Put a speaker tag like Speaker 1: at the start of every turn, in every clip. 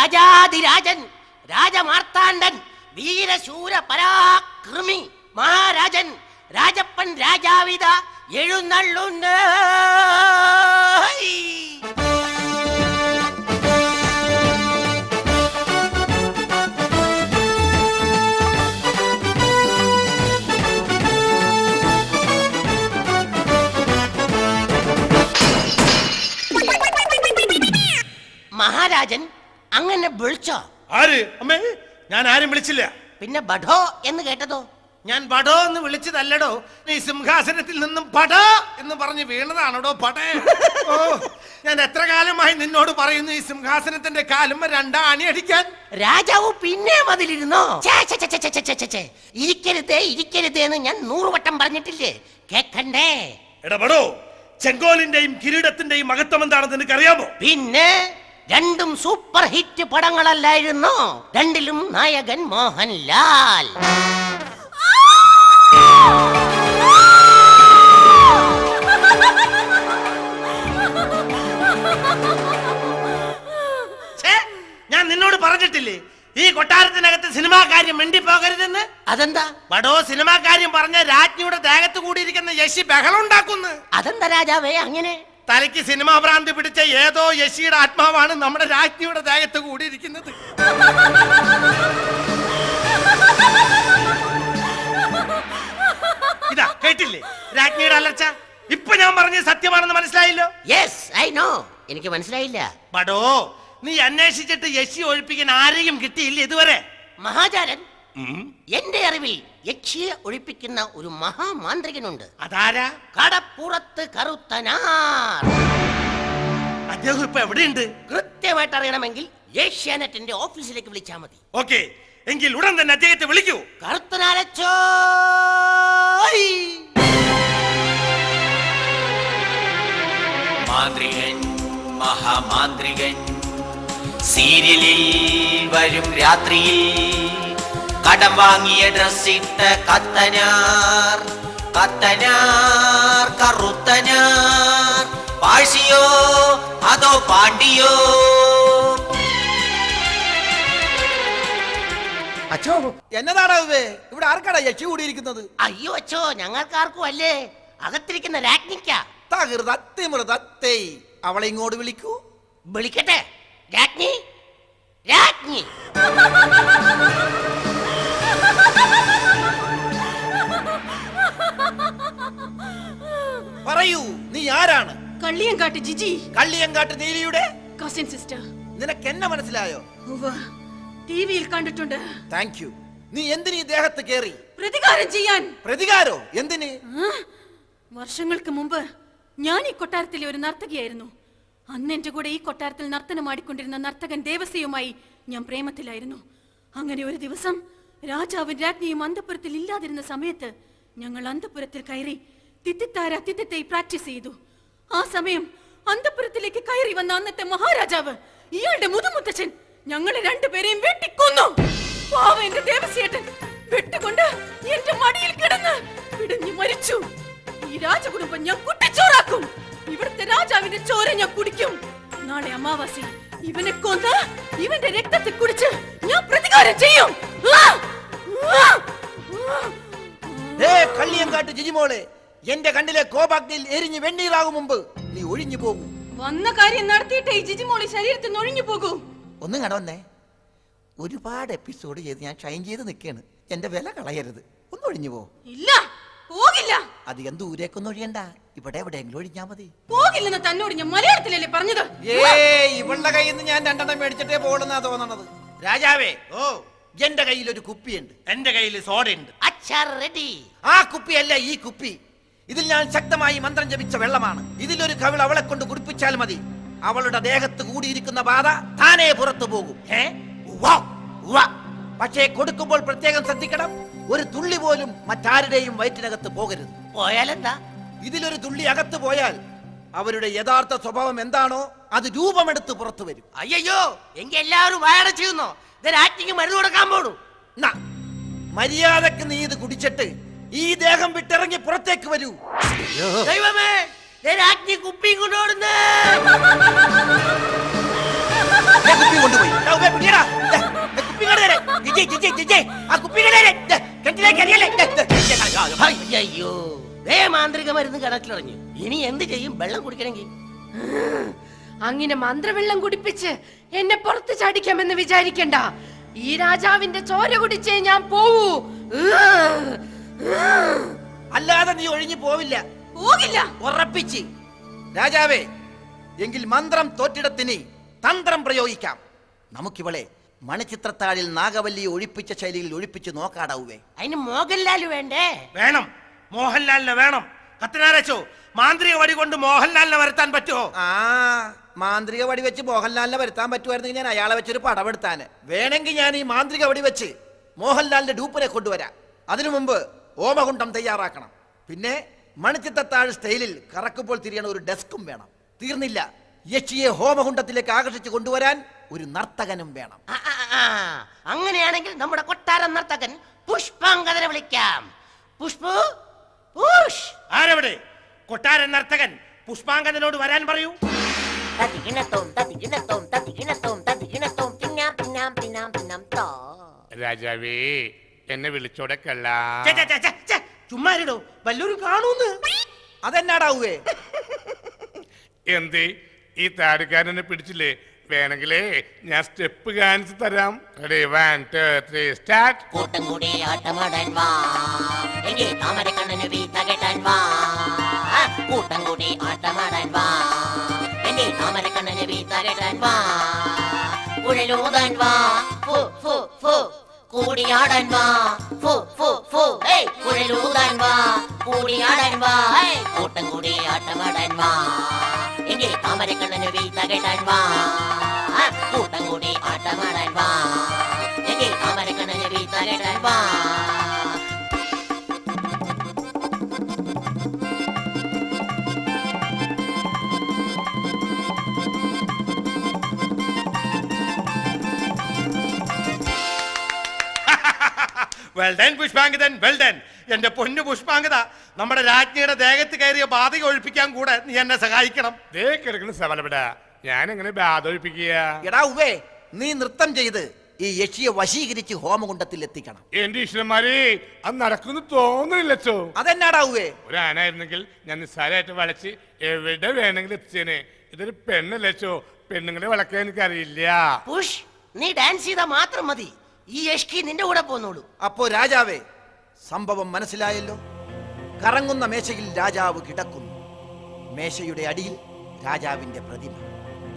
Speaker 1: രാജാതിരാജൻ രാജമാർത്താണ്ഡൻ വീരശൂര പരാക്രമി മഹാരാജൻ രാജപ്പൻ രാജാവിത എഴുന്നള്ളുണ്ട് മഹാരാജൻ വിളിച്ചോ?
Speaker 2: ആര്? അമ്മേ ഞാൻ ആരും വിളിച്ചില്ല.
Speaker 1: പിന്നെ ബഡോ എന്ന് കേട്ടതോ?
Speaker 2: ഞാൻ ബഡോ എന്ന് വിളിച്ചതല്ലടോ. നീ സിംഹാസനത്തിൽ നിന്നും പട എന്ന് പറഞ്ഞ് വീണതാണോടോ പടേ? ഓ ഞാൻ എത്ര കാലമായി നിന്നോട് പറയുന്നു ഈ സിംഹാസനത്തിന്റെ കാലും രണ്ടാ അണി അടിക്കാൻ?
Speaker 1: രാജാവ് പിന്നെ മതിലിരുന്നോ ഛേ, ഛേ, ഛേ, ഛേ, ഛേ, ഛേ, ഛേ, ഛേ, ഛേ. ഇരിക്കരുതേ ഇരിക്കരുതേ എന്ന് ഞാൻ നൂറുവട്ടം പറഞ്ഞിട്ടില്ലേ? കേക്കണ്ടേ?
Speaker 2: എടപടോ ചെങ്കോലിന്റെയും കിരീടത്തിന്റെയും മഹത്വം എന്താണെന്ന് നിനക്കറിയാമോ?
Speaker 1: പിന്നെ? രണ്ടും സൂപ്പർ ഹിറ്റ് പടങ്ങളല്ലായിരുന്നു. രണ്ടിലും നായകൻ മോഹൻലാൽ.
Speaker 2: ഞാൻ നിന്നോട് പറഞ്ഞിട്ടില്ലേ? ഈ കൊട്ടാരത്തിനകത്ത് സിനിമാ കാര്യം മിണ്ടി പോകരുതെന്ന്
Speaker 1: അതെന്താ?
Speaker 2: വടോ സിനിമാ കാര്യം പറഞ്ഞ രാജ്ഞിയുടെ ദേഹത്ത് കൂടിയിരിക്കുന്ന യശി ബഹളം ഉണ്ടാക്കുന്നു.
Speaker 1: അതെന്താ രാജാവേ അങ്ങനെ?
Speaker 2: തലയ്ക്ക് സിനിമാ ഭ്രാന്തി പിടിച്ച ഏതോ യശിയുടെ ആത്മാവാണ് നമ്മുടെ രാജ്ഞിയുടെ ദേഹത്ത് കൂടിയിരിക്കുന്നത്. ഇതാ കേട്ടില്ലേ? രാജ്ഞിയുടെ അലർച്ച. ഇപ്പൊ ഞാൻ പറഞ്ഞത് സത്യമാണെന്ന് മനസ്സിലായില്ലോ?
Speaker 1: യെസ് ഐ നോ എനിക്ക് മനസ്സിലായില്ല.
Speaker 2: പടോ നീ അന്വേഷിച്ചിട്ട് യശി ഒഴിപ്പിക്കാൻ ആരെയും കിട്ടിയില്ല ഇതുവരെ.
Speaker 1: മഹാചാരൻ എന്റെ അറിവിൽ യക്ഷിയെ ഒഴിപ്പിക്കുന്ന ഒരു മഹാമാന്ത്രികനുണ്ട്.
Speaker 2: അതാരാ?
Speaker 1: കടപ്പുറത്ത് കറുത്തനാർ.
Speaker 2: അദ്ദേഹം ഇപ്പൊ എവിടെയുണ്ട്?
Speaker 1: കൃത്യമായിട്ട് അറിയണമെങ്കിൽ ഏഷ്യാനെറ്റിന്റെ ഓഫീസിലേക്ക് വിളിച്ചാൽ മതി.
Speaker 2: ഓക്കെ. എങ്കിൽ ഉടൻ തന്നെ അദ്ദേഹത്തെ വിളിക്കൂ.
Speaker 1: കറുത്തനാരച്ചോ
Speaker 3: മാന്ത്രികൻ മഹാമാന്ത്രികൻ. സീരിയലിൽ വരും രാത്രിയിൽ കടം വാങ്ങിയ ഡ്രസ്സിട്ട കത്തനാർ കത്തനാർ കറുത്തനാർ പാഴ്സിയോ അതോ പാണ്ടിയോ?
Speaker 1: അച്ചോ
Speaker 4: എന്നതാടാ ഇവിടെ ആർക്കാടാ യക്ഷി കൂടിയിരിക്കുന്നത്?
Speaker 1: അയ്യോ അച്ചോ ഞങ്ങൾക്കാർക്കും അല്ലേ? അകത്തിരിക്കുന്ന രാജ്ഞിക്ക.
Speaker 4: തകൃതത്തിമൃതത്തേ അവളെ ഇങ്ങോട്ട് വിളിക്കൂ.
Speaker 1: വിളിക്കട്ടെ? രാജ്ഞി? രാജ്ഞി.
Speaker 4: പറയൂ നീ ആരാണ്?
Speaker 5: കള്ളിയങ്കാട്ട് ജിജി.
Speaker 4: കള്ളിയങ്കാട്ട് നീലിയുടെ?
Speaker 5: കസിൻ സിസ്റ്റർ
Speaker 4: നിനക്ക് എന്നെ മനസ്സിലായോ
Speaker 5: ടിവിയിൽ കണ്ടിട്ടുണ്ട്.
Speaker 4: താങ്ക് യു നീ എന്തിനീ ദേഹത്ത് കേറി?
Speaker 5: പ്രതികാരം ചെയ്യാൻ.
Speaker 4: പ്രതികാരോ? എന്തിന്?
Speaker 5: വർഷങ്ങൾക്ക് മുമ്പ് ഞാൻ ഈ കൊട്ടാരത്തിലെ ഒരു നർത്തകിയായിരുന്നു. അന്ന് എന്റെ കൂടെ ഈ കൊട്ടാരത്തിൽ നർത്തനമാടിക്കൊണ്ടിരുന്ന നർത്തകൻ ദേവസ്യയുമായി ഞാൻ പ്രേമത്തിലായിരുന്നു. അങ്ങനെ ഒരു ദിവസം രാജാവും രാജ്ഞിയും അന്തപുരത്തിൽ ഇല്ലാതിരുന്ന സമയത്ത് ഞങ്ങൾ അന്തപുരത്തിൽ കയറി തിത്തിത്താര തിത്തിത്തൈ പ്രാക്ടീസ് ചെയ്തു. ആ സമയം അന്തപുരത്തിലേക്ക് കയറി വന്ന അന്നത്തെ മഹാരാജാവ് ഇയാളുടെ മുതുമുത്തച്ഛൻ ഞങ്ങളെ രണ്ടുപേരെയും വെട്ടിക്കൊന്നു. പാവ എന്റെ ദേവസ്യേട്ടൻ വെട്ടുകൊണ്ട് എന്റെ മടിയിൽ കിടന്ന് പിടഞ്ഞു മരിച്ചു. ഈ രാജകുടുംബം ഞാൻ കുട്ടിച്ചോറാക്കും. ഇവിടുത്തെ രാജാവിന്റെ ചോര ഞാൻ കുടിക്കും. നാളെ അമാവാസി ഇവനെ കൊന്ന് ഇവന്റെ രക്തത്തെ കുടിച്ച് ഞാൻ പ്രതികാരം ചെയ്യും.
Speaker 4: കള്ളിയങ്കാട്ട് ജിജിമോളെ എന്റെ കണ്ണിലെ കോപാഗ്നിയിൽ എരിഞ്ഞ് വെണ്ണീറാകും മുമ്പ് നീ ഒഴിഞ്ഞു പോകും.
Speaker 5: വന്ന കാര്യം നടത്തിയിട്ടേ ഈ ജിജിമോളി ശരീരത്തിൽ നിന്ന് ഒഴിഞ്ഞു പോകൂ.
Speaker 4: ഒന്നും കടവന്നേ ഒരുപാട് എപ്പിസോഡ് ചെയ്ത് ഞാൻ ഷൈൻ ചെയ്ത് നിൽക്കുകയാണ് എന്റെ വില കളയരുത്. ഒന്ന് ഒഴിഞ്ഞു പോ.
Speaker 5: ഇല്ല പോകില്ല.
Speaker 4: അധികം ദൂരേക്കൊന്നും ഒഴിയണ്ട. ഇവിടെ എവിടെയെങ്കിലും ഒഴിഞ്ഞാ മതി.
Speaker 5: പോകില്ലെന്ന് തന്നോട് ഞാൻ മലയാളത്തിലല്ലേ പറഞ്ഞത്?
Speaker 4: ഏ ഇവളുടെ കയ്യിൽ നിന്ന് ഞാൻ രണ്ടെണ്ണം മേടിച്ചിട്ടേ പോകണമെന്നാ തോന്നണത്. രാജാവേ
Speaker 2: ഓ.
Speaker 4: എന്റെ കയ്യിൽ ഒരു കുപ്പിയുണ്ട്.
Speaker 2: എന്റെ കയ്യിൽ സോഡയുണ്ട്.
Speaker 1: അച്ഛാ റെഡി
Speaker 4: ആ കുപ്പിയല്ല ഈ കുപ്പി. ഇതിൽ ഞാൻ ശക്തമായി മന്ത്രം ജപിച്ച വെള്ളമാണ്. ഇതിലൊരു കവിൾ അവളെ കൊണ്ട് കുടിപ്പിച്ചാൽ മതി. അവളുടെ ദേഹത്ത് കൂടിയിരിക്കുന്ന ബാധ താനേ പുറത്തു പോകും.
Speaker 2: ഏ.
Speaker 4: പക്ഷേ കൊടുക്കുമ്പോൾ പ്രത്യേകം ശ്രദ്ധിക്കണം. ഒരു തുള്ളി പോലും മറ്റാരുടെയും വയറ്റിനകത്ത് പോകരുത്.
Speaker 1: പോയാലെന്താ?
Speaker 4: ഇതിലൊരു തുള്ളി അകത്ത് പോയാൽ അവരുടെ യഥാർത്ഥ സ്വഭാവം എന്താണോ അത് രൂപമെടുത്ത് പുറത്തു വരും.
Speaker 1: അയ്യോ എങ്കിൽ എല്ലാവരും ഇത് രാജ്ഞിക്ക് മരുന്ന് കൊടുക്കാൻ പോണു.
Speaker 4: മര്യാദയ്ക്ക് നീ ഇത് കുടിച്ചിട്ട് ഈ ദേഹം വിട്ടിറങ്ങി പുറത്തേക്ക് വരൂ.
Speaker 1: ദൈവമേ രാജ്ഞി കുപ്പിയും കൊണ്ടുപോടുന്നേ
Speaker 4: ദേ കുപ്പി കൊണ്ടുപോയി.
Speaker 1: അയ്യോ ദേ മാന്ത്രിക മരുന്ന് കിണറ്റിലിറങ്ങി ഇനി എന്ത് ചെയ്യും? വെള്ളം കുടിക്കണമെങ്കിൽ.
Speaker 6: അങ്ങനെ മന്ത്രവെള്ളം കുടിപ്പിച്ച് എന്നെ പുറത്ത് ചാടിക്കാമെന്ന് വിചാരിക്കണ്ട. ഈ രാജാവിന്റെ ചോര കുടിച്ചേ ഞാൻ പോവൂ.
Speaker 4: അല്ലാതെ നീ ഒഴിഞ്ഞു പോവില്ല.
Speaker 5: പോകില്ല.
Speaker 4: ഉറപ്പിച്ച്. രാജാവേ എങ്കിൽ മന്ത്രം തോറ്റിടത്തിന് തന്ത്രം പ്രയോഗിക്കാം. നമുക്കിവളെ മണിച്ചിത്രത്താഴിൽ നാഗവല്ലിയെ ഒഴിപ്പിച്ച ശൈലിയിൽ ഒഴിപ്പിച്ച് നോക്കാടാവേ
Speaker 1: അതിന് മോഹൻലാൽ വേണ്ടേ?
Speaker 2: വേണം. മോഹൻലാലിനെ വേണം. കത്തിനാരച്ചോ മാന്ത്രിക വടി കൊണ്ട് മോഹൻലാലിനെ വരുത്താൻ പറ്റുമോ?
Speaker 4: ആ മാന്ത്രിക വടി വെച്ച് മോഹൻലാലിനെ വരുത്താൻ പറ്റുമായിരുന്നെങ്കിൽ ഞാൻ അയാളെ വെച്ചൊരു പടമെടുത്താന്. വേണമെങ്കിൽ ഞാൻ ഈ മാന്ത്രിക വടി വെച്ച് മോഹൻലാലിന്റെ ഡൂപ്പിനെ കൊണ്ടുവരാം. അതിനു മുമ്പ് ഓമകുണ്ടം തയ്യാറാക്കണം. പിന്നെ മണിച്ചിത്തത്താഴ് സ്റ്റൈലിൽ കറക്കുമ്പോൾ തിരിയണ ഒരു ഡെസ്കും വേണം. തീർന്നില്ല. യക്ഷിയെ ഹോമകുണ്ടത്തിലേക്ക് ആകർഷിച്ചു കൊണ്ടുവരാൻ ഒരു നർത്തകനും വേണം.
Speaker 1: ആ, ആ, ആ. അങ്ങനെയാണെങ്കിൽ നമ്മുടെ കൊട്ടാരം നർത്തകൻ പുഷ്പാങ്കതനെ വിളിക്കാം. പുഷ്പു പുഷ്.
Speaker 2: ആരവിടെ? കൊട്ടാരൻ നർത്തകൻ പുഷ്പാങ്കനോട് വരാൻ പറയൂ.
Speaker 7: രാജാവേ എന്നെ
Speaker 2: വിളിച്ചോടക്കല്ല ചുമ്മാരിടോ വല്ലൊരു കാണൂന്ന്.
Speaker 4: അതെന്നാടാവുകേ
Speaker 7: എന്തേ? ഈ താരക്കാരനെ പിടിച്ചില്ലേ? വേണമെങ്കിലേ ഞാൻ സ്റ്റെപ്പ് കാണിച്ചു തരാം. Ready one two three start
Speaker 8: കൂട്ടം കൂടി ആട്ടമാടാൻ വാ. എങ്കിൽ താമരക്കണ്ണന് വീത്ത കെട്ടാൻ വാ. കൂട്ടം കൂടി ആട്ടമാടാൻ വാ. എങ്കിൽ താമരക്കണ്ണന് വീത്ത കെട്ടാൻ വാ. കുഴലൂതാൻ വാ. ഫു ഫു ഫു. കൂടിയാടാൻ വാ ഫു ഫു ഫു ഏയ് കുഴലൂതാൻ വാ കൂടിയാടാൻ വാ ഏയ് കൂട്ടം കൂടി ആട്ടമാടാൻ വാ എങ്കിൽ താമരക്കണ്ണന് വീത്ത കെട്ടാൻ വാ കൂട്ടം കൂടി ആട്ടമാടാൻ വാ എങ്കിൽ താമരക്കണ്ണന് വീത്ത കെട്ടാൻ
Speaker 2: വെൽഡൻ പുഷ്പാങ്കിതൻ വെൽഡൻ എന്റെ പൊന്നു പുഷ്പാങ്കിത നമ്മുടെ രാജ്ഞിയുടെ ദേഹത്ത് കയറിയ ബാധ ഒഴിപ്പിക്കാൻ കൂടെ നീ എന്നെ സഹായിക്കണം.
Speaker 7: ദേ കിടക്കുന്ന സവലപ്പെട ഞാൻ എങ്ങനെ ബാധൊഴിപ്പിക്കുക
Speaker 4: എടാ ഉവേ നീ നൃത്തം ചെയ്ത് ഈ യക്ഷിയെ വശീകരിച്ച് ഹോമകുണ്ടത്തിൽ എത്തിക്കണം.
Speaker 7: എന്റെ ഈശ്വരന്മാരെ അത് നടക്കുന്നു തോന്നുന്നില്ലച്ചോ.
Speaker 4: അതെന്നാടാ ഉവേ
Speaker 7: ഒരു ആനായിരുന്നെങ്കിൽ ഞാൻ നിസ്സാരമായിട്ട് വളച്ച് എവിടെ വേണമെങ്കിലും എത്തിച്ചേനെ. ഇതൊരു പെണ്ണല്ലച്ചോ പെണ്ണുങ്ങളെ വളക്കാൻ എനിക്കറിയില്ല.
Speaker 1: പുഷ് നീ ഡാൻസ് ചെയ്താൽ മാത്രം മതി. ഈ യഷ്കി നിന്റെ കൂടെ പോന്നോളൂ.
Speaker 4: അപ്പോ രാജാവേ സംഭവം മനസ്സിലായല്ലോ? കറങ്ങുന്ന മേശയിൽ രാജാവ് കിടക്കുന്നു. മേശയുടെ അടിയിൽ രാജാവിന്റെ പ്രതിമ.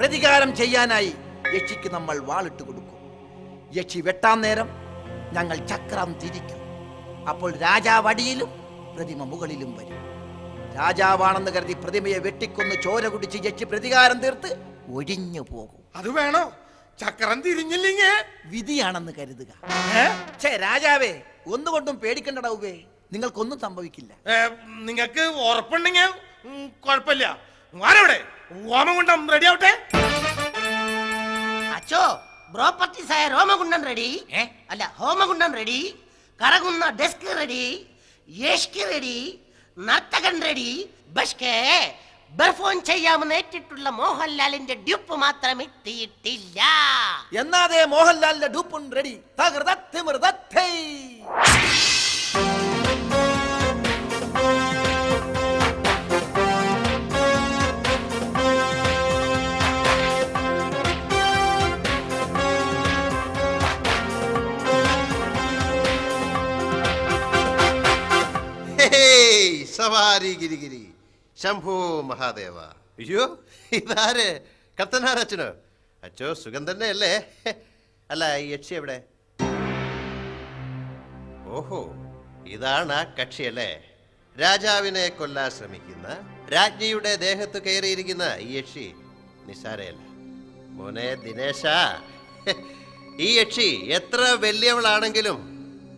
Speaker 4: പ്രതികാരം ചെയ്യാനായി യക്ഷിക്ക് നമ്മൾ വാളിട്ട് കൊടുക്കും. യക്ഷി വെട്ടാൻ നേരം ഞങ്ങൾ ചക്രം തിരിക്കും. അപ്പോൾ രാജാവ് അടിയിലും പ്രതിമ മുകളിലും വരും. രാജാവാണെന്ന് കരുതി പ്രതിമയെ വെട്ടിക്കൊന്ന് ചോര കുടിച്ച് യക്ഷി പ്രതികാരം തീർത്ത് ഒഴിഞ്ഞു പോകും.
Speaker 2: അത് വേണോ? ചക്രം തിരിഞ്ഞില്ലെങ്കിൽ
Speaker 4: വിധിയാണെന്ന് കരുതുക. ഛേ രാജാവേ ഒന്നുകൊണ്ടും പേടിക്കണ്ടടാ ഉവേ നിങ്ങൾക്കൊന്നും സംഭവിക്കില്ല.
Speaker 2: നിങ്ങൾക്ക് ഉറപ്പുണ്ടെങ്കിൽ ഉം, കുഴപ്പമില്ല. ആരവിടെ? ഓമകുണ്ടം റെഡി ആവട്ടെ.
Speaker 1: അച്ചോ പ്രോപ്പർട്ടീസ് ആയ രോമകുണ്ടൻ റെഡി അല്ല ഹോമകുണ്ടം റെഡി കറകുന്ന ഡെസ്ക് റെഡി യേഷ്കി റെഡി നർത്തകൻ റെഡി ബഷ്കേ പെർഫോം ചെയ്യാമെന്ന് ഏറ്റിട്ടുള്ള മോഹൻലാലിന്റെ ഡ്യൂപ്പ് മാത്രം എത്തിയിട്ടില്ല.
Speaker 4: എന്നാതെ മോഹൻലാലിന്റെ ഡ്യൂപ്പ് റെഡി
Speaker 9: സവാരി ശംഭു മഹാദേവ. അയ്യോ ഇതാര്? കത്തനാരച്ഛനോ അച്ഛോ സുഖം തന്നെ അല്ലേ അല്ല ഈ യക്ഷി എവിടെ? ഓഹോ ഇതാണ് ആ കക്ഷിയല്ലേ? രാജാവിനെ കൊല്ലാൻ ശ്രമിക്കുന്ന രാജ്ഞിയുടെ ദേഹത്ത് കയറിയിരിക്കുന്ന ഈ യക്ഷി. നിസാരയല്ല മോനെ ദിനേശ. ഈ യക്ഷി എത്ര വലിയവളാണെങ്കിലും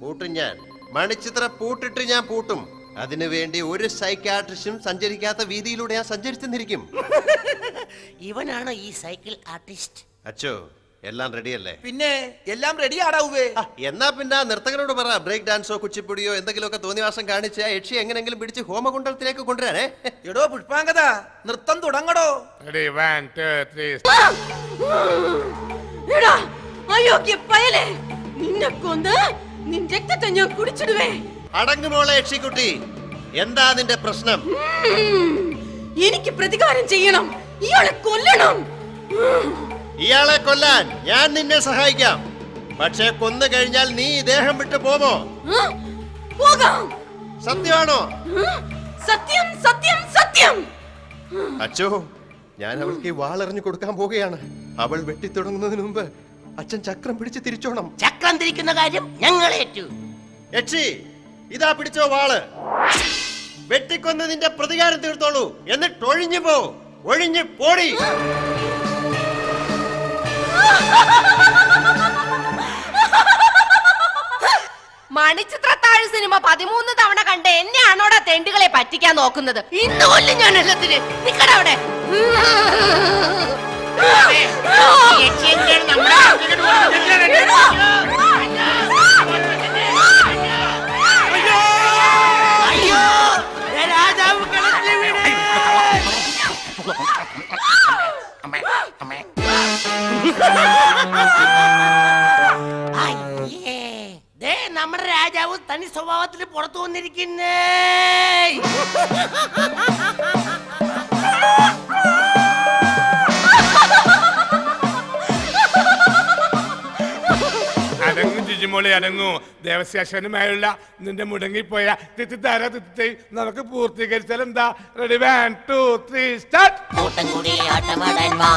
Speaker 9: പൂട്ടും ഞാൻ. മണിച്ചിത്ര പൂട്ടിട്ട് ഞാൻ പൂട്ടും. അതിനു വേണ്ടി ഒരു സൈക്കാട്രിസ്റ്റും സഞ്ചരിക്കാത്ത വീതിയിലൂടെ ഞാൻ സഞ്ചരിച്ചെന്നിരിക്കും.
Speaker 1: ഇവനാണ് ഈ സൈക്കിൾ ആർട്ടിസ്റ്റ്?
Speaker 9: അച്ചോ എല്ലാം റെഡിയല്ലേ?
Speaker 4: പിന്നെ എല്ലാം റെഡി
Speaker 9: ആടാവേ എന്നാ പിന്നെ ആ നർത്തകനോട് പറ ബ്രേക്ക് ഡാൻസോ കുച്ചിപ്പുടിയോ എന്തെങ്കിലുമൊക്കെ തോന്നിവാസം കാണിച്ച് ആ യക്ഷി എങ്ങനെങ്കിലും പിടിച്ച് ഹോമകുണ്ടത്തിലേക്ക് കൊണ്ടുവരാനേ
Speaker 4: എടോ പുഷ്പാങ്കത നൃത്തം തുടങ്ങടോ.
Speaker 7: റെഡി വൺ ടു ത്രീ
Speaker 5: എടാ അയോഗ്യ പയലേ നിന്നെ കൊന്ന് നിന്റെ രക്തത്തെ ഞാൻ കുടിച്ചിടുവേ.
Speaker 9: അടങ്ങുമോളെ യക്ഷിക്കുട്ടി. എന്താ നിന്റെ പ്രശ്നം?
Speaker 5: എനിക്ക് പ്രതികാരം ചെയ്യണം. ഇയാളെ കൊല്ലണം.
Speaker 9: ഇയാളെ കൊല്ലാൻ ഞാൻ നിന്നെ സഹായിക്കാം. പക്ഷെ കൊന്നു കഴിഞ്ഞാൽ നീ ദേഹം വിട്ടു പോമോ.
Speaker 5: പോകാം.
Speaker 9: സത്യമാണോ?
Speaker 5: സത്യം സത്യം സത്യം.
Speaker 9: അച്ചോ ഞാൻ അവൾക്ക് ഈ വാളെറിഞ്ഞു കൊടുക്കാൻ പോവുകയാണ്. അവൾ വെട്ടി വെട്ടിത്തുടങ്ങുന്നതിന് മുമ്പ് അച്ഛൻ ചക്രം പിടിച്ച് തിരിച്ചോണം.
Speaker 1: ചക്രം തിരിക്കുന്ന കാര്യം ഞങ്ങളേറ്റു
Speaker 9: യക്ഷി ഇതാ പിടിച്ചോ വാൾ. വെട്ടിക്കൊന്ന് നിന്റെ പ്രതികാരം തീർത്തോളൂ. എന്നിട്ട് ഒഴിഞ്ഞു പോ. ഒഴിഞ്ഞു പോടി.
Speaker 6: മണിച്ചിത്രത്താഴ് സിനിമ പതിമൂന്ന് തവണ കണ്ട് എന്നെയാണോടാ തെണ്ടുകളെ പറ്റിക്കാൻ നോക്കുന്നത്? ഇന്ന് കൊല്ലും ഞാൻ എല്ലാത്തിന്. നിക്കട അവിടെ.
Speaker 1: ദേ നമ്മുടെ രാജാവ് തനി സ്വഭാവത്തിൽ പുറത്തു വന്നിരിക്കുന്നേ
Speaker 7: ജിജിമോളി അനങ്ങു. ദേവസ്യാശനുമായുള്ള നിന്റെ മുടങ്ങിപ്പോയ തിത്തിത്താര തിത്തി നമുക്ക് പൂർത്തീകരിച്ചാൽ എന്താ? Ready one two three start
Speaker 8: കൂട്ടം കൂടി വാ